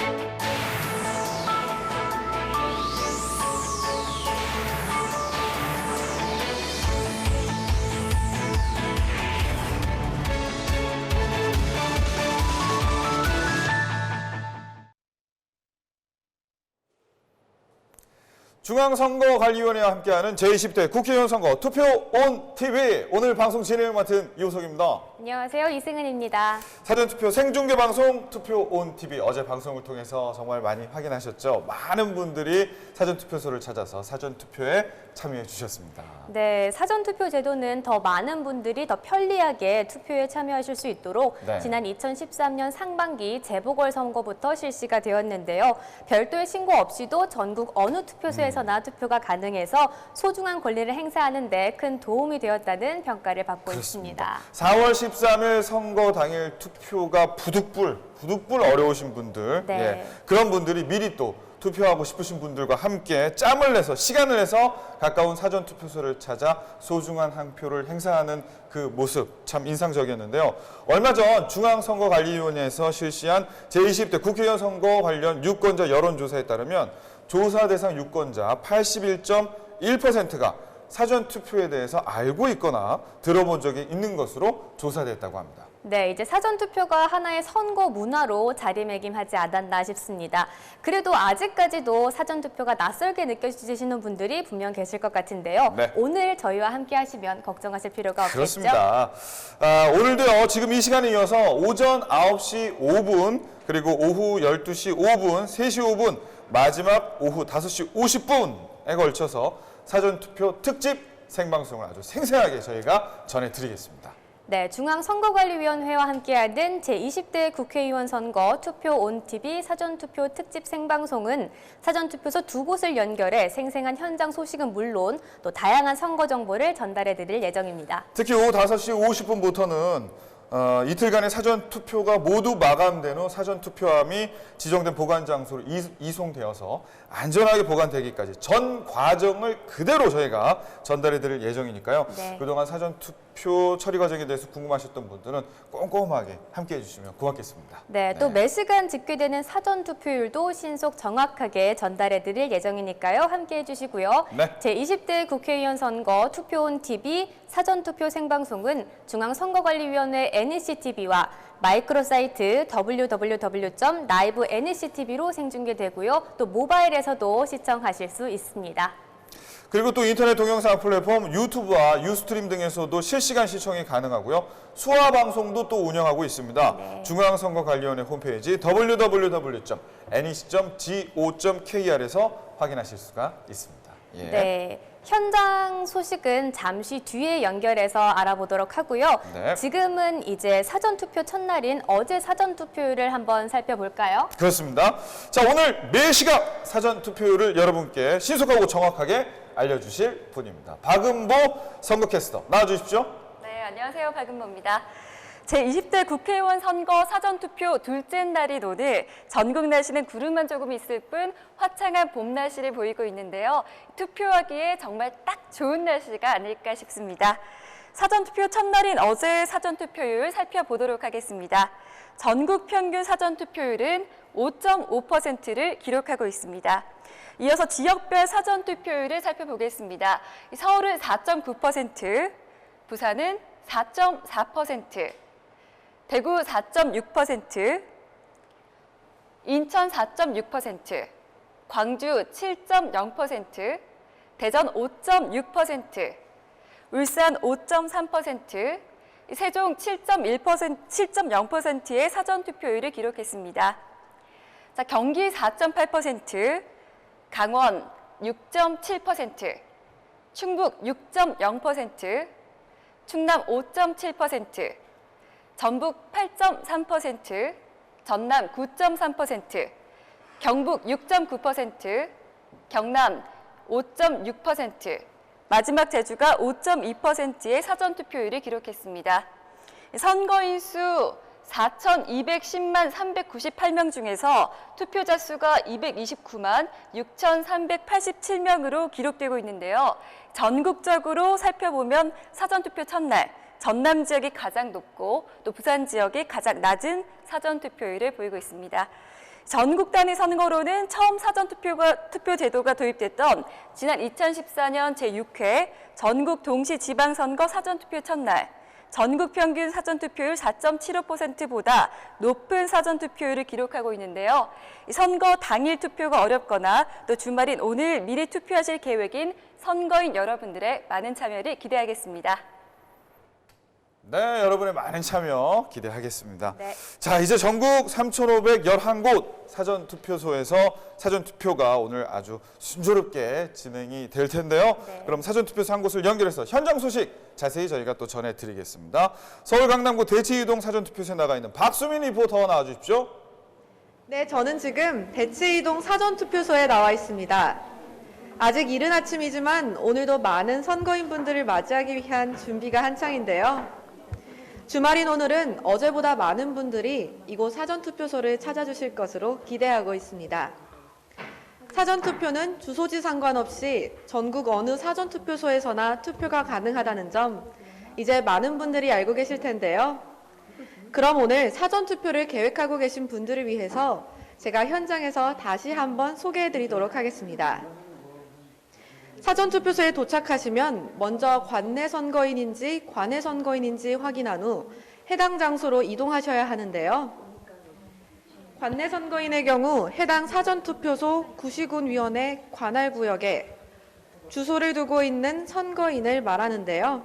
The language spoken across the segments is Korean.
you. 중앙선거관리위원회와 함께하는 제20대 국회의원 선거 투표 온 TV 오늘 방송 진행을 맡은 이호석입니다. 안녕하세요. 이승은입니다. 사전투표 생중계 방송 투표 온 TV 어제 방송을 통해서 정말 많이 확인하셨죠. 많은 분들이 사전투표소를 찾아서 사전투표에 참여해 주셨습니다. 네, 사전투표 제도는 더 많은 분들이 더 편리하게 투표에 참여하실 수 있도록 네. 지난 2013년 상반기 재보궐선거부터 실시가 되었는데요. 별도의 신고 없이도 전국 어느 투표소에서 나 음. 투표가 가능해서 소중한 권리를 행사하는 데 큰 도움이 되었다는 평가를 받고 있습니다. 4월 13일 선거 당일 투표가 부득불, 부득불 어려우신 분들, 네. 예, 그런 분들이 미리 또 투표하고 싶으신 분들과 함께 짬을 내서 시간을 내서 가까운 사전 투표소를 찾아 소중한 한 표를 행사하는 그 모습 참 인상적이었는데요. 얼마 전 중앙선거관리위원회에서 실시한 제20대 국회의원 선거 관련 유권자 여론조사에 따르면 조사 대상 유권자 81.1%가 사전 투표에 대해서 알고 있거나 들어본 적이 있는 것으로 조사됐다고 합니다. 네, 이제 사전 투표가 하나의 선거 문화로 자리매김하지 않았나 싶습니다. 그래도 아직까지도 사전 투표가 낯설게 느껴지시는 분들이 분명 계실 것 같은데요. 네. 오늘 저희와 함께 하시면 걱정하실 필요가 없겠죠? 그렇습니다. 아, 오늘도요, 지금 이 시간에 이어서 오전 9시 5분, 그리고 오후 12시 5분, 3시 5분, 마지막 오후 5시 50분에 걸쳐서 사전투표 특집 생방송을 아주 생생하게 저희가 전해드리겠습니다. 네, 중앙선거관리위원회와 함께하는 제20대 국회의원 선거 투표 온 TV 사전투표 특집 생방송은 사전투표소 두 곳을 연결해 생생한 현장 소식은 물론 또 다양한 선거 정보를 전달해 드릴 예정입니다. 특히 오후 5시 50분부터는 어, 이틀간의 사전 투표가 모두 마감된 후 사전 투표함이 지정된 보관 장소로 이- 이송되어서 안전하게 보관되기까지 전 과정을 그대로 저희가 전달해 드릴 예정이니까요. 네. 그동안 사전 투표 처리 과정에 대해서 궁금하셨던 분들은 꼼꼼하게 함께 해 주시면 고맙겠습니다. 네, 또 매시간 집계되는 사전 투표율도 신속 정확하게 전달해 드릴 예정이니까요. 함께 해 주시고요. 네. 제20대 국회의원 선거 투표온 TV 사전 투표 생방송은 중앙선거관리위원회 NEC TV와 마이크로 사이트 www.livenectv로 생중계되고요. 또 모바일에서도 시청하실 수 있습니다. 그리고 또 인터넷 동영상 플랫폼 유튜브와 유스트림 등에서도 실시간 시청이 가능하고요. 수화 방송도 또 운영하고 있습니다. 네. 중앙선거관리위원회 홈페이지 www.nec.go.kr에서 확인하실 수가 있습니다. 예. 네. 현장 소식은 잠시 뒤에 연결해서 알아보도록 하고요. 네. 지금은 이제 사전투표 첫날인 어제 사전투표율을 한번 살펴볼까요? 그렇습니다. 자, 오늘 4시각 사전 투표율을 여러분께 신속하고 정확하게 알려주실 분입니다. 박은보 선거캐스터 나와주십시오. 네, 안녕하세요. 박은모입니다. 제20대 국회의원 선거 사전투표 둘째 날인 오늘 전국 날씨는 구름만 조금 있을 뿐 화창한 봄 날씨를 보이고 있는데요. 투표하기에 정말 딱 좋은 날씨가 아닐까 싶습니다. 사전투표 첫날인 어제 사전투표율 살펴보도록 하겠습니다. 전국 평균 사전투표율은 5.5%를 기록하고 있습니다. 이어서 지역별 사전투표율을 살펴보겠습니다. 서울은 4.9%, 부산은 4.4%, 대구 4.6%, 인천 4.6%, 광주 7.0%, 대전 5.6%, 울산 5.3%, 세종 7.1%, 7.0%의 사전 투표율을 기록했습니다. 자, 경기 4.8%, 강원 6.7%, 충북 6.0%, 충남 5.7%, 전북 8.3%, 전남 9.3%, 경북 6.9%, 경남 5.6%, 마지막 제주가 5.2%의 사전 투표율을 기록했습니다. 선거인 수 4,210만 398명 중에서 투표자 수가 229만 6,387명으로 기록되고 있는데요. 전국적으로 살펴보면 사전투표 첫날 전남 지역이 가장 높고 또 부산 지역이 가장 낮은 사전 투표율을 보이고 있습니다. 전국 단위 선거로는 처음 사전 투표가 투표 제도가 도입됐던 지난 2014년 제6회 전국 동시 지방 선거 사전 투표 첫날 전국 평균 사전 투표율 4.75%보다 높은 사전 투표율을 기록하고 있는데요. 이 선거 당일 투표가 어렵거나 또 주말인 오늘 미리 투표하실 계획인 선거인 여러분들의 많은 참여를 기대하겠습니다. 네, 여러분의 많은 참여 기대하겠습니다. 네. 자, 이제 전국 3,511곳 사전 투표소에서 사전 투표가 오늘 아주 순조롭게 진행이 될 텐데요. 네. 그럼 사전 투표소 한 곳을 연결해서 현장 소식 자세히 저희가 또 전해 드리겠습니다. 서울 강남구 대치이동 사전 투표소에 나가 있는 박수민 리포터 나와 주십시오. 네, 저는 지금 대치이동 사전 투표소에 나와 있습니다. 아직 이른 아침이지만 오늘도 많은 선거인분들을 맞이하기 위한 준비가 한창인데요. 주말인 오늘은 어제보다 많은 분들이 이곳 사전투표소를 찾아주실 것으로 기대하고 있습니다. 사전투표는 주소지 상관없이 전국 어느 사전투표소에서나 투표가 가능하다는 점 이제 많은 분들이 알고 계실 텐데요. 그럼 오늘 사전 투표를 계획하고 계신 분들을 위해서 제가 현장에서 다시 한번 소개해 드리도록 하겠습니다. 사전 투표소에 도착하시면 먼저 관내 선거인인지 관외 선거인인지 확인한 후 해당 장소로 이동하셔야 하는데요. 관내 선거인의 경우 해당 사전 투표소 구시군위원회 관할 구역에 주소를 두고 있는 선거인을 말하는데요.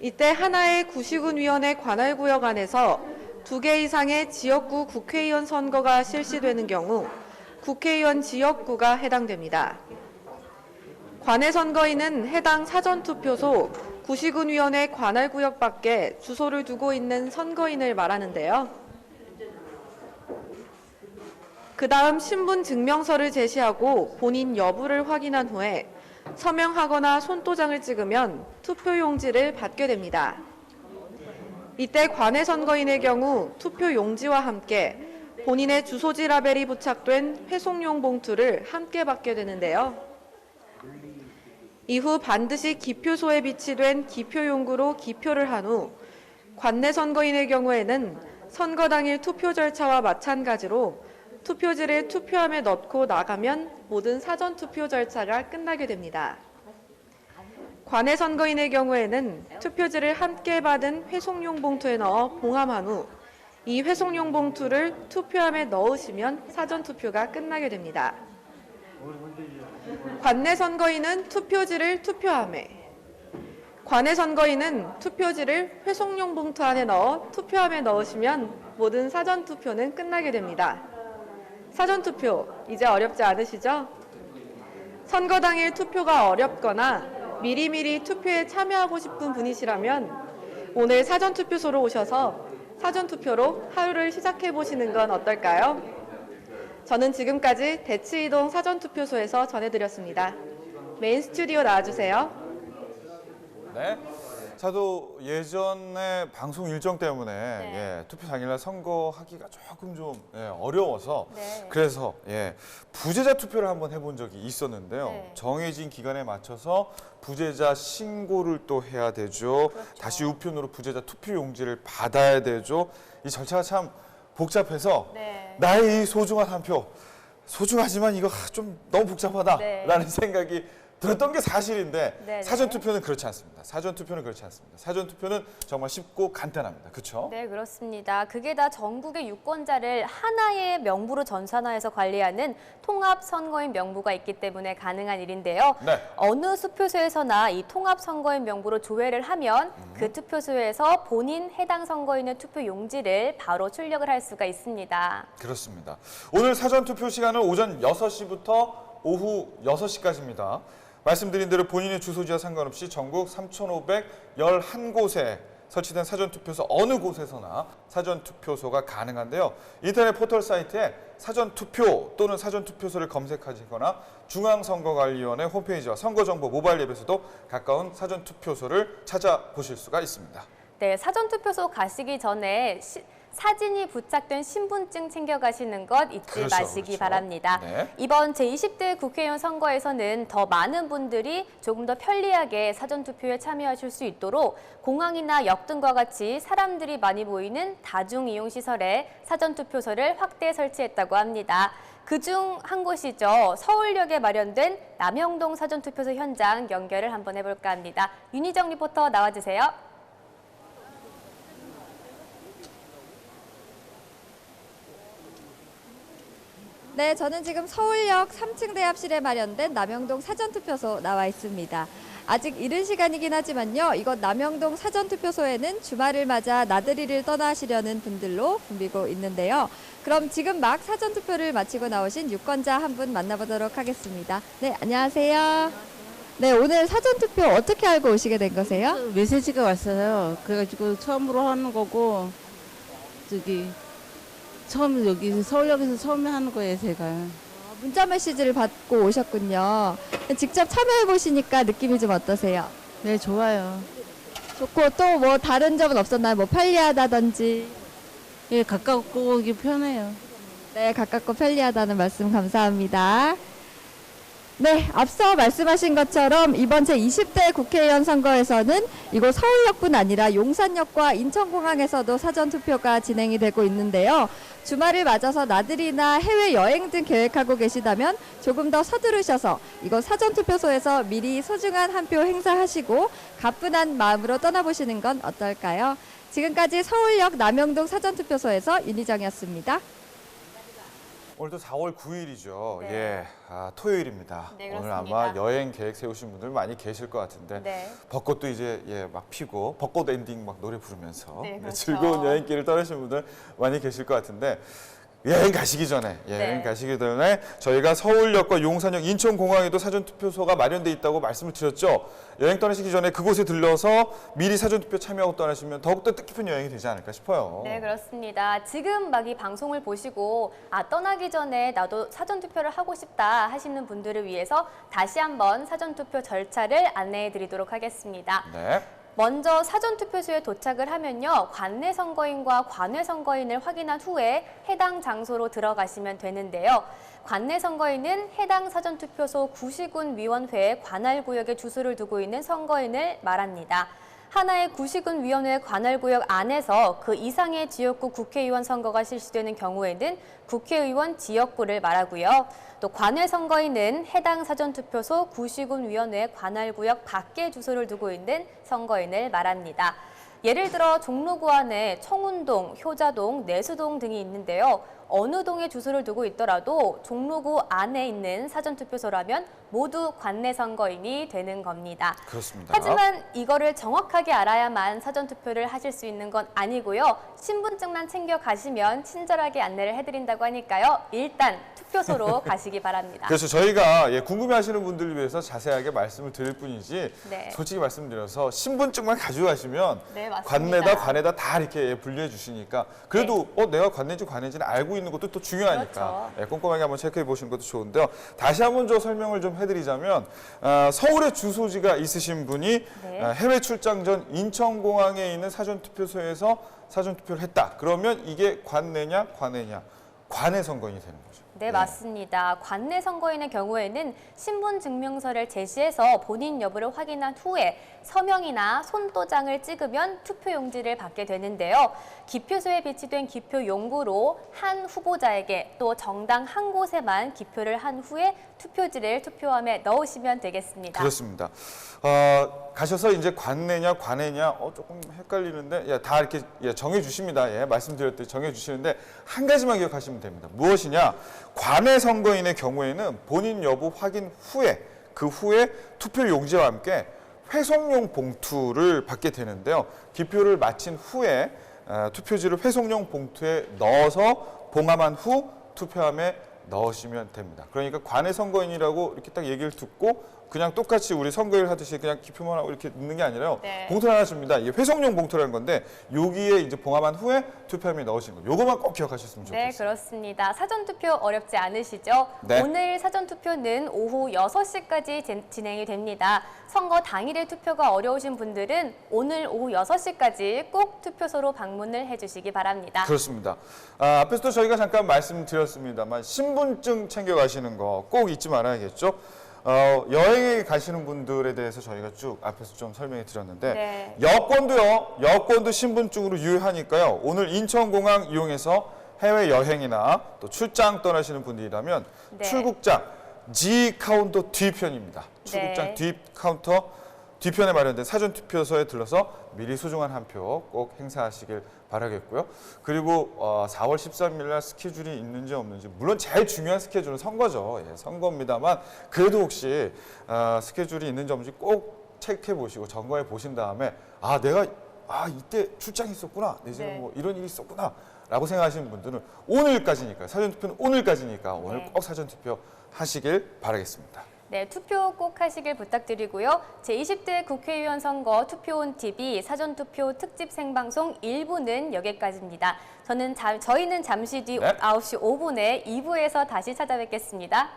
이때 하나의 구시군위원회 관할구역 안에서 두 개 이상의 지역구 국회의원 선거가 실시되는 경우 국회의원 지역구가 해당됩니다. 관외 선거인은 해당 사전투표소 구시군위원회 관할구역 밖에 주소를 두고 있는 선거인을 말하는데요. 그 다음 신분 증명서를 제시하고 본인 여부를 확인한 후에 서명하거나 손도장을 찍으면 투표용지를 받게 됩니다. 이때 관외 선거인의 경우 투표용지와 함께 본인의 주소지 라벨이 부착된 회송용 봉투를 함께 받게 되는데요. 이후 반드시 기표소에 비치된 기표용구로 기표를 한 후 관내 선거인의 경우에는 선거 당일 투표 절차와 마찬가지로 투표지를 투표함에 넣고 나가면 모든 사전 투표 절차가 끝나게 됩니다. 관외 선거인의 경우에는 투표지를 함께 받은 회송용 봉투에 넣어 봉함한 후 이 회송용 봉투를 투표함에 넣으시면 사전 투표가 끝나게 됩니다. 관내 선거인은 투표지를 투표함에 관외 선거인은 투표지를 회송용 봉투 안에 넣어 투표함에 넣으시면 모든 사전 투표는 끝나게 됩니다. 사전 투표 이제 어렵지 않으시죠? 선거 당일 투표가 어렵거나 미리미리 투표에 참여하고 싶은 분이시라면 오늘 사전 투표소로 오셔서 사전 투표로 하루를 시작해 보시는 건 어떨까요? 저는 지금까지 대치이동 사전 투표소에서 전해드렸습니다. 메인 스튜디오 나와주세요. 네. 저도 예전에 방송 일정 때문에 네. 예, 투표 당일날 선거하기가 조금 좀 예, 어려워서 네. 그래서 예, 부재자 투표를 한번 해본 적이 있었는데요. 네. 정해진 기간에 맞춰서 부재자 신고를 또 해야 되죠. 그렇죠. 다시 우편으로 부재자 투표 용지를 받아야 되죠. 이 절차가 참 복잡해서 네. 나의 이 소중한 한 표 소중하지만 이거 좀 너무 복잡하다라는 네. 생각이 들었던 게 사실인데 네, 네. 사전 투표는 그렇지 않습니다. 사전 투표는 그렇지 않습니다. 사전 투표는 정말 쉽고 간단합니다. 그렇죠? 네, 그렇습니다. 그게 다 전국의 유권자를 하나의 명부로 전산화해서 관리하는 통합 선거인 명부가 있기 때문에 가능한 일인데요. 네. 어느 투표소에서나 이 통합 선거인 명부로 조회를 하면 그 투표소에서 본인 해당 선거인의 투표 용지를 바로 출력을 할 수가 있습니다. 그렇습니다. 오늘 사전 투표 시간은 오전 6시부터 오후 6시까지입니다. 말씀드린 대로 본인의 주소지와 상관없이 전국 3,511곳에 설치된 사전투표소 어느 곳에서나 사전투표소가 가능한데요. 인터넷 포털 사이트에 사전투표 또는 사전투표소를 검색하시거나 중앙선거관리위원회 홈페이지와 선거정보 모바일 앱에서도 가까운 사전투표소를 찾아보실 수가 있습니다. 네, 사전투표소 가시기 전에 시- 사진이 부착된 신분증 챙겨가시는 것 잊지 그렇죠, 마시기 그렇죠. 바랍니다. 네. 이번 제20대 국회의원 선거에서는 더 많은 분들이 조금 더 편리하게 사전투표에 참여하실 수 있도록 공항이나 역 등과 같이 사람들이 많이 모이는 다중이용시설에 사전투표소를 확대 설치했다고 합니다. 그중 한 곳이죠. 서울역에 마련된 남영동 사전투표소 현장 연결을 한번 해볼까 합니다. 윤희정 리포터 나와주세요. 네, 저는 지금 서울역 3층 대합실에 마련된 남영동 사전투표소 나와 있습니다. 아직 이른 시간이긴 하지만요. 이곳 남영동 사전투표소에는 주말을 맞아 나들이를 떠나시려는 분들로 붐비고 있는데요. 그럼 지금 막 사전투표를 마치고 나오신 유권자 한 분 만나보도록 하겠습니다. 네, 안녕하세요. 네, 오늘 사전투표 어떻게 알고 오시게 된 거세요? 그 메시지가 왔어요. 그래가지고 처음으로 하는 거고 저기 처음 여기 서울역에서 처음에 하는 거예요, 제가. 문자 메시지를 받고 오셨군요. 직접 참여해 보시니까 느낌이 좀 어떠세요? 네, 좋아요. 좋고 또 뭐 다른 점은 없었나요? 뭐 편리하다든지. 예, 가깝고 오기 편해요. 네, 가깝고 편리하다는 말씀 감사합니다. 네, 앞서 말씀하신 것처럼 이번 제20대 국회의원 선거에서는 이곳 서울역뿐 아니라 용산역과 인천공항에서도 사전투표가 진행이 되고 있는데요. 주말을 맞아서 나들이나 해외여행 등 계획하고 계시다면 조금 더 서두르셔서 이곳 사전투표소에서 미리 소중한 한 표 행사하시고 가뿐한 마음으로 떠나보시는 건 어떨까요? 지금까지 서울역 남영동 사전투표소에서 윤희정이었습니다. 오늘도 4월 9일이죠. 네. 예, 아, 토요일입니다. 네, 오늘. 아마 여행 계획 세우신 분들 많이 계실 것 같은데 네. 벚꽃도 이제 예, 막 피고 벚꽃 엔딩 막 노래 부르면서 네, 그렇죠. 즐거운 여행길을 떠나신 분들 많이 계실 것 같은데 여행 가시기 전에 예, 네. 여행 가시기 전에 저희가 서울역과 용산역, 인천공항에도 사전투표소가 마련돼 있다고 말씀을 드렸죠. 여행 떠나시기 전에 그곳에 들러서 미리 사전투표 참여하고 떠나시면 더욱더 뜻깊은 여행이 되지 않을까 싶어요. 네, 그렇습니다. 지금 막 이 방송을 보시고 아 떠나기 전에 나도 사전 투표를 하고 싶다 하시는 분들을 위해서 다시 한번 사전 투표 절차를 안내해 드리도록 하겠습니다. 네. 먼저 사전 투표소에 도착을 하면요. 관내 선거인과 관외 선거인을 확인한 후에 해당 장소로 들어가시면 되는데요. 관내 선거인은 해당 사전 투표소 구시군 위원회 관할 구역에 주소를 두고 있는 선거인을 말합니다. 하나의 구시군 위원회 관할 구역 안에서 그 이상의 지역구 국회의원 선거가 실시되는 경우에는 국회의원 지역구를 말하고요. 또 관외 선거인은 해당 사전투표소 구시군 위원회 관할 구역 밖에 주소를 두고 있는 선거인을 말합니다. 예를 들어 종로구 안에 청운동, 효자동, 내수동 등이 있는데요. 어느 동에 주소를 두고 있더라도 종로구 안에 있는 사전투표소라면 모두 관내 선거인이 되는 겁니다. 그렇습니다. 하지만 이거를 정확하게 알아야만 사전투표를 하실 수 있는 건 아니고요. 신분증만 챙겨 가시면 친절하게 안내를 해드린다고 하니까요. 일단 투표소로 가시기 바랍니다. 그래서 저희가 예, 궁금해하시는 분들을 위해서 자세하게 말씀을 드릴 뿐이지 네. 솔직히 말씀드려서 신분증만 가지고 가시면 네. 관내다 관에다 다 이렇게 예, 분류해 주시니까 그래도 어 내가 관내인지 관내인지는 알고 있는 것도 또 중요하니까 네. 그렇죠. 예, 꼼꼼하게 한번 체크해 보시는 것도 좋은데요. 다시 한번 저 설명을 좀 해드리자면 어, 서울에 주소지가 있으신 분이 네. 어, 해외 출장 전 인천공항에 있는 사전투표소에서 사전투표를 했다. 그러면 이게 관내냐 관내냐 관내 선거인이 되는 거죠. 네, 맞습니다. 관내 선거인의 경우에는 신분 증명서를 제시해서 본인 여부를 확인한 후에 서명이나 손도장을 찍으면 투표용지를 받게 되는데요. 기표소에 비치된 기표 용구로 한 후보자에게 또 정당 한 곳에만 기표를 한 후에 투표지를 투표함에 넣으시면 되겠습니다. 그렇습니다. 어, 가셔서 이제 관내냐 관내냐 어, 조금 헷갈리는데 예, 다 이렇게 예, 정해 주십니다. 예, 말씀드렸듯이 정해 주시는데 한 가지만 기억하시면 됩니다. 무엇이냐? 관내 선거인의 경우에는 본인 여부 확인 후에 그 후에 투표 용지와 함께 회송용 봉투를 받게 되는데요. 기표를 마친 후에 어, 투표지를 회송용 봉투에 넣어서 봉함한 후 투표함에 넣으시면 됩니다. 그러니까 관내 선거인이라고 이렇게 딱 얘기를 듣고 그냥 똑같이 우리 선거일 하듯이 그냥 기표만 하고 이렇게 넣는 게 아니라요. 네. 봉투를 하나 줍니다. 이게 회송용 봉투라는 건데 여기에 이제 봉합한 후에 투표함에 넣으시는 거. 요거만 꼭 기억하셨으면 좋겠어요. 네, 그렇습니다. 사전 투표 어렵지 않으시죠? 네. 오늘 사전 투표는 오후 6시까지 진행이 됩니다. 선거 당일에 투표가 어려우신 분들은 오늘 오후 6시까지 꼭 투표소로 방문을 해주시기 바랍니다. 그렇습니다. 아, 앞에서도 저희가 잠깐 말씀드렸습니다만 신분증 챙겨 가시는 거 꼭 잊지 말아야겠죠. 어, 여행에 가시는 분들에 대해서 저희가 쭉 앞에서 좀 설명해 드렸는데 네. 여권도요. 여권도 신분증으로 유효하니까요. 오늘 인천공항 이용해서 해외 여행이나 또 출장 떠나시는 분들이라면 네. 출국장 G 카운터 뒤편입니다. 출국장 네. 뒤 카운터 뒤편에 마련된 사전 투표소에 들러서 미리 소중한 한 표 꼭 행사하시길 바라겠고요. 그리고 어, 4월 13일 날 스케줄이 있는지 없는지 물론 제일 중요한 스케줄은 선거죠. 예, 선거입니다만 그래도 혹시 어, 스케줄이 있는지 없는지 꼭 체크해 보시고 점검해 보신 다음에 아 내가 아 이때 출장이 있었구나 내지는 네. 뭐 이런 일이 있었구나 라고 생각하시는 분들은 오늘까지니까 사전투표는 오늘까지니까 오늘 네. 꼭 사전투표 하시길 바라겠습니다. 네, 투표 꼭 하시길 부탁드리고요. 제20대 국회의원 선거 투표온 TV 사전투표 특집 생방송 1부는 여기까지입니다. 저는 잠- 저희는 잠시 뒤 네. 9시 5분에 2부에서 다시 찾아뵙겠습니다.